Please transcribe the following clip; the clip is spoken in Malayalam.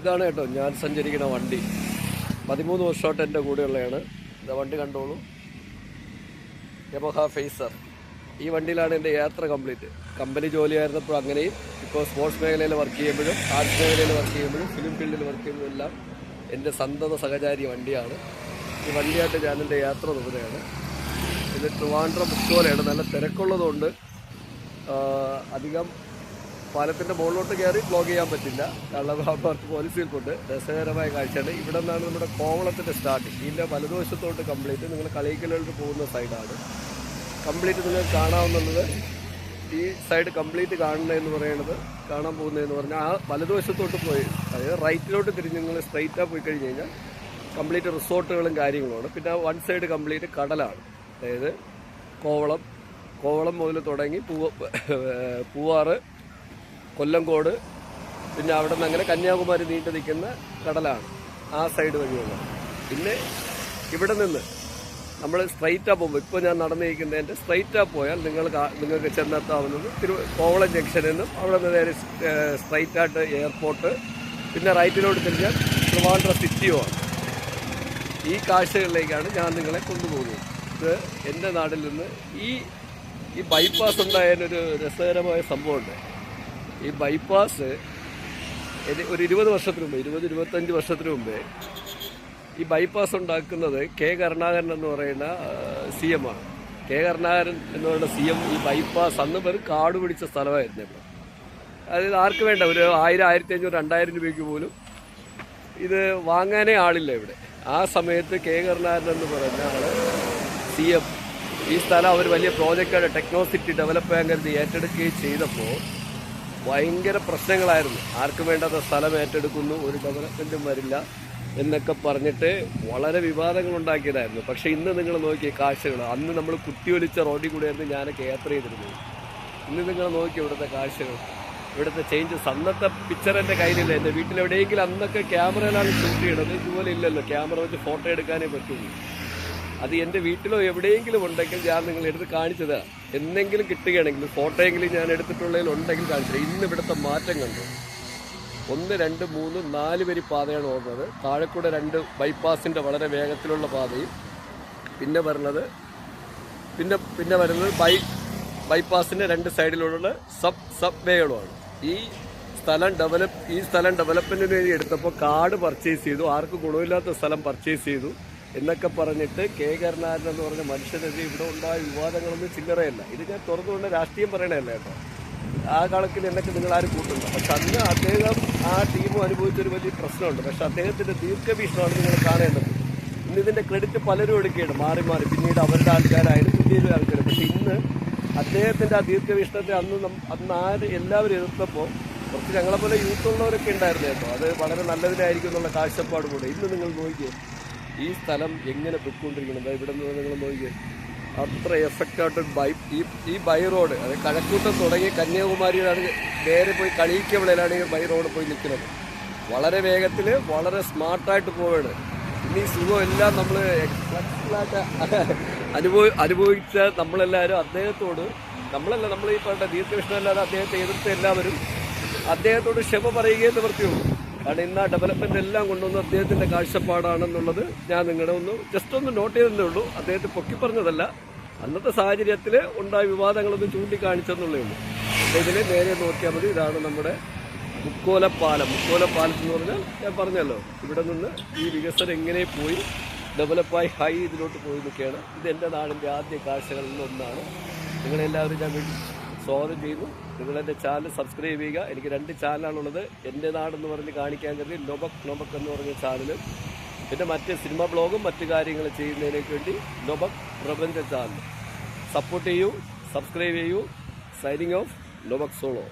ഇതാണ് കേട്ടോ ഞാൻ സഞ്ചരിക്കുന്ന വണ്ടി. പതിമൂന്ന് വർഷമായിട്ട് എന്റെ കൂടെയുള്ളതാണ് ഇത് വണ്ടി കണ്ടോളൂ. യമഹ ഫേസർ ഈ വണ്ടിയിലാണ് എന്റെ യാത്ര കംപ്ലീറ്റ്. കമ്പനി ജോലിയായിരുന്നപ്പോൾ അങ്ങനെയും ഇപ്പോൾ സ്പോർട്സ് മേഖലയിൽ വർക്ക് ചെയ്യുമ്പോഴും ആർട്സ് മേഖലയിൽ വർക്ക് ചെയ്യുമ്പോഴും ഫിലിം ഫീൽഡിൽ വർക്ക് ചെയ്യുമ്പോഴും എല്ലാം എന്റെ സന്തത സഹചാരി വണ്ടിയാണ്. ഈ വണ്ടിയായിട്ട് ഞാൻ എന്റെ യാത്ര തുടരുകയാണ്. ഇത് ട്രിവാൻഡ്രം പോലെയാണ് നല്ല തിരക്കുള്ളതുകൊണ്ട് അധികം പാലത്തിന്റെ മുകളിലോട്ട് കയറി ബ്ലോഗ് ചെയ്യാൻ പറ്റില്ല. കാരണം അവർക്ക് കൊണ്ട് രസകരമായ കാഴ്ചയാണ്. ഇവിടെ നിന്നാണ് നമ്മുടെ കോവളത്തിന്റെ സ്റ്റാർട്ട് ഇതിന്റെ വലതുവശത്തോട്ട് കംപ്ലീറ്റ് നിങ്ങൾ കളിക്കലോട്ട് പോകുന്ന സൈഡാണ് കംപ്ലീറ്റ് നിങ്ങൾക്ക് കാണാവുന്നത് ഈ സൈഡ് കംപ്ലീറ്റ് കാണുന്നതെന്ന് പറയുന്നത് കാണാൻ പോകുന്നതെന്ന് പറഞ്ഞാൽ ആ വലതുവശത്തോട്ട് പോയി അതായത് റൈറ്റിലോട്ട് തിരിഞ്ഞ് നിങ്ങൾ സ്ട്രൈറ്റാ പോയി കഴിഞ്ഞ് കഴിഞ്ഞാൽ കംപ്ലീറ്റ് റിസോർട്ടുകളും കാര്യങ്ങളുമാണ്. പിന്നെ വൺ സൈഡ് കംപ്ലീറ്റ് കടലാണ്. അതായത് കോവളം കോവളം മുതൽ തുടങ്ങി പൂവ പൂവാറ് കൊല്ലങ്കോട് പിന്നെ അവിടെ നിന്ന് അങ്ങനെ കന്യാകുമാരി നീണ്ടു നിൽക്കുന്ന കടലാണ് ആ സൈഡ് വഴിയുള്ളത് പിന്നെ ഇവിടെ നിന്ന് നമ്മൾ സ്ട്രൈറ്റാ പോകുമ്പോൾ ഇപ്പോൾ ഞാൻ നടന്നിരിക്കുന്നതിന്റെ സ്ട്രൈറ്റാ പോയാൽ നിങ്ങൾ നിങ്ങൾക്ക് ചെന്നെത്താവുന്നത് തിരു കോവളം ജംഗ്ഷനിൽ നിന്നും അവിടെ നിന്ന് നേരെ സ്ട്രൈറ്റായിട്ട് എയർപോർട്ട് പിന്നെ റൈറ്റിലോട്ട് തിരിഞ്ഞാൽ സിറ്റിയോ ആണ്. ഈ കാഴ്ചകളിലേക്കാണ് ഞാൻ നിങ്ങളെ കൊണ്ടുപോകുന്നത്. ഇത് എന്റെ നാട്ടിൽ നിന്ന് ഈ ഈ ബൈപ്പാസ് ഉണ്ടായതിനൊരു രസകരമായ സംഭവമുണ്ട്. ഈ ബൈപ്പാസ് ഒരു ഇരുപത് വർഷത്തിന് മുമ്പ് ഇരുപത് ഇരുപത്തഞ്ച് വർഷത്തിന് മുമ്പേ ഈ ബൈപ്പാസ് ഉണ്ടാക്കുന്നത് കെ കരുണാകരൻ എന്ന് പറയുന്ന സി എം ആണ്. കെ കരുണാകരൻ എന്ന് പറയുന്ന സി എം ഈ ബൈപ്പാസ് അന്ന് പേര് കാട് പിടിച്ച സ്ഥലമായിരുന്നു ഇവിടെ. അതായത് ആർക്ക് വേണ്ട ഒരു ആയിരം ആയിരത്തി അഞ്ഞൂറ് രണ്ടായിരം രൂപയ്ക്ക് പോലും ഇത് വാങ്ങാനേ ആളില്ല ഇവിടെ. ആ സമയത്ത് കെ കരുണാകരൻ എന്ന് പറഞ്ഞ ആൾ സി എം ഈ സ്ഥലം അവർ വലിയ പ്രോജക്റ്റാണ് ടെക്നോ സിറ്റി ഡെവലപ്പ് ചെയ്യാൻ കരുതി ഏറ്റെടുക്കുകയും ചെയ്തപ്പോൾ ഭയങ്കര പ്രശ്നങ്ങളായിരുന്നു. ആർക്കും വേണ്ടാത്ത സ്ഥലം ഏറ്റെടുക്കുന്നു ഒരു ഡെവലപ്മെന്റും വരില്ല എന്നൊക്കെ പറഞ്ഞിട്ട് വളരെ വിവാദങ്ങൾ ഉണ്ടാക്കിയതായിരുന്നു. പക്ഷേ ഇന്ന് നിങ്ങൾ നോക്കിയ കാഴ്ചകൾ അന്ന് നമ്മൾ കുത്തിയൊലിച്ച റോഡിൽ കൂടെയായിരുന്നു ഞാനൊക്കെ യാത്ര ചെയ്തിരുന്നത്. ഇന്ന് നിങ്ങൾ നോക്കി ഇവിടുത്തെ കാഴ്ചകൾ ഇവിടുത്തെ ചേഞ്ചസ് അന്നത്തെ പിക്ചർ എന്റെ കയ്യിലില്ല. എന്റെ വീട്ടിലെവിടെയെങ്കിലും അന്നൊക്കെ ക്യാമറയിലാണ് ഷൂട്ട് ചെയ്യണത്. ഇതുപോലെ ഇല്ലല്ലോ. ക്യാമറ വെച്ച് ഫോട്ടോ എടുക്കാനേ പറ്റുള്ളൂ. അത് എന്റെ വീട്ടിലോ എവിടെയെങ്കിലും ഉണ്ടെങ്കിൽ ഞാൻ നിങ്ങൾ എടുത്ത് കാണിച്ചത്. എന്തെങ്കിലും കിട്ടുകയാണെങ്കിൽ ഫോട്ടോയെങ്കിലും ഞാൻ എടുത്തിട്ടുള്ളതിൽ ഉണ്ടെങ്കിൽ കാണിച്ചത്. ഇന്ന് ഇവിടുത്തെ മാറ്റം കണ്ടു. ഒന്ന് രണ്ട് മൂന്ന് നാല് വരി പാതയാണ് ഓടുന്നത്. താഴെക്കൂടെ രണ്ട് ബൈപ്പാസിന്റെ വളരെ വേഗത്തിലുള്ള പാതയും. പിന്നെ വരുന്നത് പിന്നെ പിന്നെ വരുന്നത് ബൈ ബൈപ്പാസിന്റെ രണ്ട് സൈഡിലുള്ള സബ് സബ് വേകളുമാണ് ഈ സ്ഥലം ഡെവലപ്പ് ഈ സ്ഥലം ഡെവലപ്മെന്റിന് വേണ്ടി എടുത്തപ്പോൾ കാർഡ് പർച്ചേസ് ചെയ്തു. ആർക്കും ഗുണമില്ലാത്ത സ്ഥലം പർച്ചേസ് ചെയ്തു. എന്നൊക്കെ പറഞ്ഞിട്ട് കെ. കരുണാകരൻ എന്ന് പറഞ്ഞ മനുഷ്യനെതിരെ ഇവിടെ ഉണ്ടായ വിവാദങ്ങളൊന്നും ചില്ലറയല്ല. ഇത് ഞാൻ തുറന്നുകൊണ്ട് രാഷ്ട്രീയം പറയണതല്ല കേട്ടോ. ആ കണക്കിൽ എന്നൊക്കെ നിങ്ങൾ ആരും കൂട്ടുന്നു പക്ഷെ അന്ന് അദ്ദേഹം ആ ടീമും അനുഭവിച്ചൊരു വലിയ പ്രശ്നമുണ്ട്. പക്ഷെ അദ്ദേഹത്തിന്റെ ദീർഘവീക്ഷണമാണ് നിങ്ങൾ കാണേണ്ടത്. ഇന്ന് ഇതിന്റെ ക്രെഡിറ്റ് പലരും എടുക്കുകയാണ്. മാറി മാറി. പിന്നീട് അവരുടെ ആൾക്കാരായാലും പുതിയൊരു ആൾക്കാർ പക്ഷെ ഇന്ന് അദ്ദേഹത്തിന്റെ ആ ദീർഘവീക്ഷണത്തെ അന്ന് അന്ന് ആര് എല്ലാവരും എതിർത്തപ്പോൾ കുറച്ച് ഞങ്ങളെപ്പോലെ യൂത്ത് ഉള്ളവരൊക്കെ ഉണ്ടായിരുന്നു കേട്ടോ. അത് വളരെ നല്ലതിനായിരിക്കും എന്നുള്ള കാഴ്ചപ്പാട് കൂടെ ഇന്ന് നിങ്ങൾ നോക്കിയേ. ഈ സ്ഥലം എങ്ങനെ പൊയ്ക്കൊണ്ടിരിക്കുന്നത്? ഇവിടെ നിന്ന് നിങ്ങൾ നോക്കിയേ അത്ര എഫക്റ്റായിട്ട് ബൈ ഈ ഈ ബൈ റോഡ് അത് കഴക്കൂട്ടം തുടങ്ങി കന്യാകുമാരിയിലാണ് നേരെ പോയി കളിയിക്കവിളയിലാണ് ഈ ബൈ റോഡ് പോയി നിൽക്കുന്നത്. വളരെ വേഗത്തിൽ വളരെ സ്മാർട്ടായിട്ട് പോവുകയാണ് ഇനി ഈ സുഖം എല്ലാം നമ്മൾ അനുഭവി അനുഭവിച്ച നമ്മളെല്ലാവരും അദ്ദേഹത്തോട് നമ്മളല്ല നമ്മൾ ഈ പറഞ്ഞ ദീർഘകൃഷ്ണനല്ലാതെ അദ്ദേഹത്തെ എതിർത്ത എല്ലാവരും അദ്ദേഹത്തോട് ക്ഷമ പറയുകയെന്ന് നിവൃത്തിയുള്ളൂ. കാരണം ഇന്ന് ആ ഡെവലപ്മെന്റ് എല്ലാം കൊണ്ടുവന്ന അദ്ദേഹത്തിന്റെ കാഴ്ചപ്പാടാണെന്നുള്ളത് ഞാൻ നിങ്ങളുടെ ഒന്ന് ജസ്റ്റ് ഒന്ന് നോട്ട് ചെയ്തതേ ഉള്ളൂ. അദ്ദേഹത്തെ പൊക്കി പറഞ്ഞതല്ല. അന്നത്തെ സാഹചര്യത്തിൽ ഉണ്ടായ വിവാദങ്ങളൊന്നും ചൂണ്ടിക്കാണിച്ചെന്നുള്ളേ ഉള്ളൂ. ഇതിനെ നേരെ നോക്കിയാൽ മതി. ഇതാണ് നമ്മുടെ മുക്കോലപ്പാലം. മുക്കോലപ്പാലം എന്ന് പറഞ്ഞാൽ ഞാൻ പറഞ്ഞല്ലോ ഇവിടെ നിന്ന് ഈ വികസനം എങ്ങനെ പോയി ഡെവലപ്പായി ഹൈ ഇതിലോട്ട് പോയി നിൽക്കുകയാണ് ഇത് എന്റെ നാടിന്റെ ആദ്യ കാഴ്ചകളിൽ ഒന്നാണ്. നിങ്ങളെല്ലാവരും ഞാൻ വീട്ടിൽ സ്വാഗതം ചെയ്യുന്നു. നിങ്ങളെന്റെ ചാനൽ സബ്സ്ക്രൈബ് ചെയ്യുക. എനിക്ക് രണ്ട് ചാനലാണുള്ളത്. എന്റെ നാടെന്ന് പറഞ്ഞ് കാണിക്കാൻ കരുതി നൊബക് നൊബക് എന്ന് പറഞ്ഞ ചാനലും. പിന്നെ മറ്റ് സിനിമ ബ്ലോഗും മറ്റു കാര്യങ്ങൾ ചെയ്യുന്നതിനേക്ക് വേണ്ടി നൊബക് പ്രപഞ്ച ചാനൽ. സപ്പോർട്ട് ചെയ്യൂ സബ്സ്ക്രൈബ് ചെയ്യൂ. സൈനിങ് ഓഫ് നൊബക് സോളോ.